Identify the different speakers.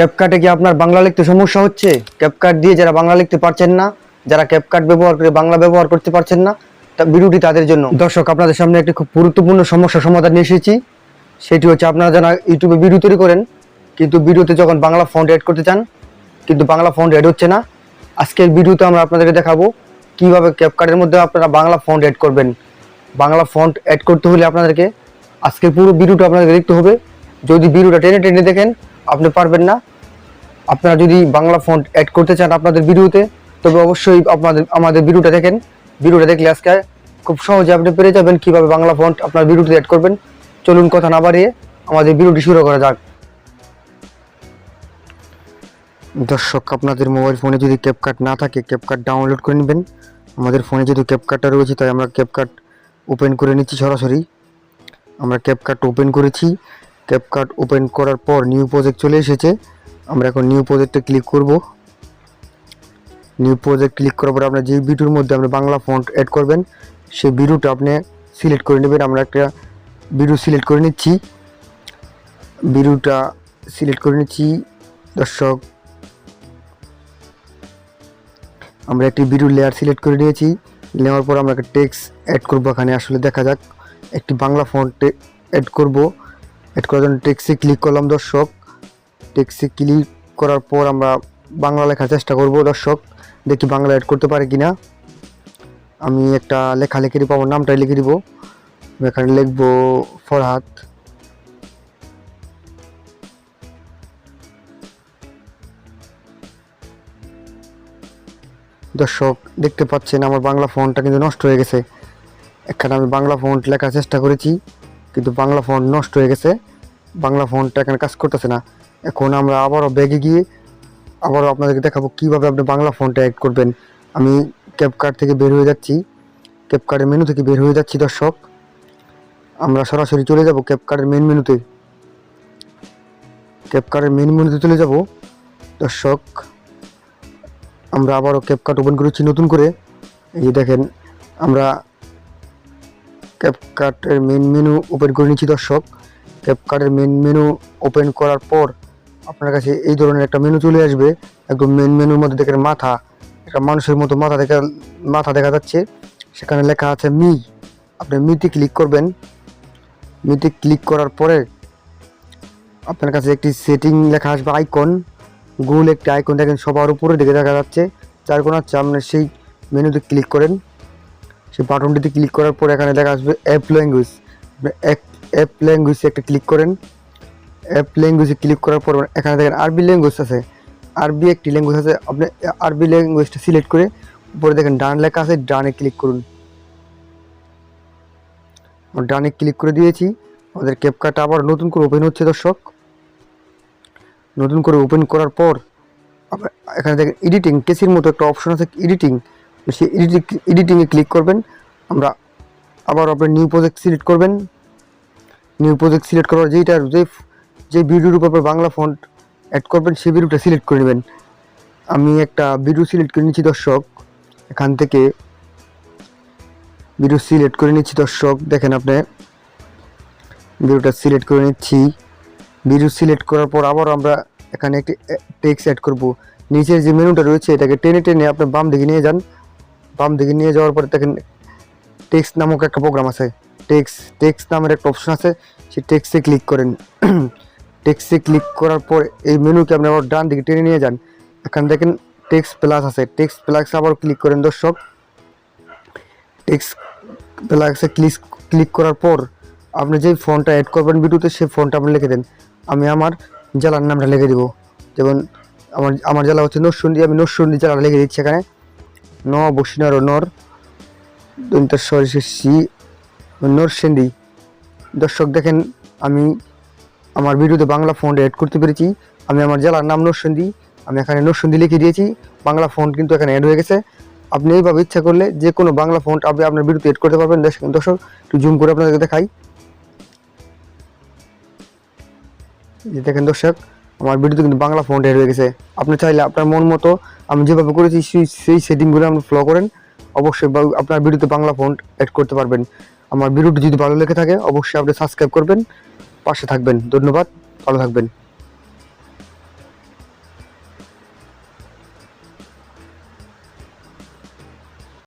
Speaker 1: ক্যাপকাটে কি আপনার বাংলা লিখতে সমস্যা হচ্ছে? ক্যাপকাট দিয়ে যারা বাংলা লিখতে পারছেন না, যারা ক্যাপকাট ব্যবহার করে, বাংলা ব্যবহার করতে পারছেন না, তা ভিডিওটি তাদের জন্য। দর্শক, আপনাদের সামনে একটি খুব গুরুত্বপূর্ণ সমস্যা সমাধান নিয়ে এসেছি। সেটি হচ্ছে আপনারা যারা ইউটিউবে ভিডিও তৈরি করেন, কিন্তু ভিডিওতে যখন বাংলা ফন্ট অ্যাড করতে চান, কিন্তু বাংলা ফন্ট অ্যাড হচ্ছে না, আজকের ভিডিওতে আমরা আপনাদেরকে দেখাবো কীভাবে ক্যাপকাটের মধ্যে আপনারা বাংলা ফন্ট অ্যাড করবেন। বাংলা ফন্ট অ্যাড করতে হলে আপনাদেরকে আজকের পুরো ভিডিওটা আপনাদেরকে দেখতে হবে। যদি ভিডিওটা টেনে টেনে দেখেন, আপনি পারবেন না। আপনারা যদি বাংলা ফন্ট অ্যাড করতে চান আপনাদের ভিডিওতে, তবে অবশ্যই আপনাদের, আমাদের ভিডিওটা দেখেন। ভিডিওটা দেখলে আজকে খুব সহজে আপনি পেরে যাবেন কীভাবে বাংলা ফন্ট আপনার ভিডিওতে অ্যাড করবেন। চলুন কথা না বাড়িয়ে আমাদের ভিডিওটি শুরু করা যাক। দর্শক, আপনাদের মোবাইল ফোনে যদি ক্যাপকাট না থাকে ক্যাপকাট ডাউনলোড করে নেবেন। আমাদের ফোনে যদি ক্যাপকাটটা রয়েছে, তাই আমরা ক্যাপকাট ওপেন করে নিচ্ছি সরাসরি। আমরা ক্যাপকাট ওপেন করেছি। ক্যাপকাট ওপেন করার পর নিউ প্রজেক্ট চলে এসেছে। আমরা এখন নিউ প্রজেক্টে ক্লিক করব। নিউ প্রজেক্ট ক্লিক করার পর আপনার যে ভিডিওর মধ্যে আপনি বাংলা ফন্ট অ্যাড করবেন, সেই ভিডিওটা আপনি সিলেক্ট করে নেবেন। আমরা একটা ভিডিও সিলেক্ট করে নিচ্ছি। ভিডিওটা সিলেক্ট করে নিচ্ছি। দর্শক, আমরা একটি ভিডিও লেয়ার সিলেক্ট করে নিয়েছি। নেওয়ার পর আমরা একটা টেক্সট অ্যাড করব এখানে। আসলে দেখা যাক, একটি বাংলা ফন্ট অ্যাড করব। অ্যাড করার জন্য টেক্সে ক্লিক করলাম দর্শক। টেক্সে ক্লিক করার পর আমরা বাংলা লেখার চেষ্টা করব, দর্শক। দেখি বাংলা অ্যাড করতে পারে কি না আমি একটা লেখা লিখে দিব, আমার নামটাই লিখে দিব। এখানে লিখব ফরহাদ। দর্শক, দেখতে পাচ্ছেন আমার বাংলা ফোনটা কিন্তু নষ্ট হয়ে গেছে। এখানে আমি বাংলা ফন্ট লেখার চেষ্টা করেছি, কিন্তু বাংলা ফন্ট নষ্ট হয়ে গেছে। বাংলা ফোনটা এখানে কাজ করতেছে না। এখন আমরা আবারও ব্যাগে গিয়ে আবারও আপনাদেরকে দেখাবো কীভাবে আপনি বাংলা ফোনটা অ্যাড করবেন। আমি ক্যাপকার্ট থেকে বের হয়ে যাচ্ছি। ক্যাপকার্টের মেনু থেকে বের হয়ে যাচ্ছি, দর্শক। আমরা সরাসরি চলে যাব ক্যাপকার্টের মেন মেনুতে ক্যাপকার্টের মেন মেনুতে চলে যাব। দর্শক, আমরা আবারও ক্যাপকাট ওপেন করেছি নতুন করে। এই দেখেন, আমরা ক্যাপকাটের মেন মেনু ওপেন করে নিচ্ছি, দর্শক। ক্যাপকাটের মেন মেনু ওপেন করার পর আপনার কাছে এই ধরনের একটা মেনু চলে আসবে। একদম মেন মেনুর মধ্যে দেখেন মাথা। একটা মানুষের মতো মাথা দেখা মাথা দেখা যাচ্ছে। সেখানে লেখা আছে মি। আপনি মিতে ক্লিক করবেন। মিতে ক্লিক করার পরে আপনার কাছে একটি সেটিং লেখা আসবে আইকন গোল একটি আইকন দেখেন, সবার উপরে দিকে দেখা যাচ্ছে। চার কোনার সামনে সেই মেনুতে ক্লিক করেন। সেই বাটনটিতে ক্লিক করার পর এখানে দেখা আসবে অ্যাপ ল্যাঙ্গুয়েজ অ্যাপ ল্যাঙ্গুয়েজে একটা ক্লিক করেন। অ্যাপ ল্যাঙ্গুয়েজে ক্লিক করার পর এখানে দেখেন আরবি ল্যাঙ্গুয়েজ আছে। আরবি একটি ল্যাঙ্গুয়েজ আছে, আপনি আরবি ল্যাঙ্গুয়েজটা সিলেক্ট করে উপরে দেখেন ডান লেখা আছে, ডানে ক্লিক করুন। ডানে ক্লিক করে দিয়েছি, আমাদের ক্যাপকাটা আবার নতুন করে ওপেন হচ্ছে দর্শক। নতুন করে ওপেন করার পর এখানে দেখেন এডিটিং কেসির মতো একটা অপশন আছে এডিটিং সেই এডিটিং এডিটিংয়ে ক্লিক করবেন, আমরা আবার আপনি নিউ প্রজেক্ট সিলেক্ট করবেন। নিউ প্রজেক্ট সিলেক্ট করার যেইটা যে যে ভিডিওর উপর বাংলা ফন্ট অ্যাড করবেন, সেই ভিডিওটা সিলেক্ট করে নেবেন। আমি একটা ভিডিও সিলেক্ট করে নিচ্ছি, দর্শক। এখান থেকে ভিডিও সিলেক্ট করে নিচ্ছি, দর্শক। দেখেন আপনি, ভিডিওটা সিলেক্ট করে নিচ্ছি। ভিডিও সিলেক্ট করার পর আবার আমরা এখানে একটি টেক্সট অ্যাড করব। নিচের যে মেনুটা রয়েছে, এটাকে টেনে টেনে আপনি বাম দিকে নিয়ে যান। বাম দিকে নিয়ে যাওয়ার পরে দেখেন টেক্সট নামক একটা প্রোগ্রাম আছে। টেক্সট টেক্সট নামের একটা অপশন আছে। সেই টেক্সটে ক্লিক করেন। টেক্সটে ক্লিক করার পর এই মেনুকে আপনি আবার ডান দিকে টেনে নিয়ে যান। এখানে দেখেন টেক্স প্লাস আছে। টেক্সট প্লাস আবার ক্লিক করেন দর্শক। টেক্স প্লাসে ক্লিক ক্লিক করার পর আপনি যেই ফোনটা অ্যাড করবেন ভিডিওতে সেই ফোনটা আপনি লিখে দেন। আমি আমার জেলার নামটা লিখে দিব। যেমন আমার আমার জেলা হচ্ছে নরসুন্দি। আমি নরসুন্দি জেলাটা লিখে দিচ্ছি এখানে। ন বসিনার নর দন্তস্বর সি নরসিন্দি দর্শক দেখেন, আমি আমার ভিডিওতে বাংলা ফন্ট অ্যাড করতে পেরেছি। আমি আমার জেলার নাম নরসিন্দি আমি এখানে নরসিন্দি লিখে দিয়েছি। বাংলা ফন্ট কিন্তু এখানে অ্যাড হয়ে গেছে। আপনি এইভাবে ইচ্ছা করলে যে কোনো বাংলা ফন্ট আপনি আপনার ভিডিওতে এড করতে পারবেন। দর্শক একটু জুম করে আপনাদেরকে দেখাই। যে দেখেন দর্শক, আমার ভিডিওতে কিন্তু বাংলা ফন্ট এড হয়ে গেছে। আপনি চাইলে আপনার মন মতো আমি যেভাবে করেছি, সেই সেই সেটিংগুলো আপনি ফলো করেন। অবশ্যই আপনার ভিডিওতে বাংলা ফন্ট অ্যাড করতে পারবেন। আমার ভিডিওটি যদি ভালো লেগে থাকে, অবশ্যই আপনি সাবস্ক্রাইব করবেন। পাশে থাকবেন। ধন্যবাদ ভালো থাকবেন।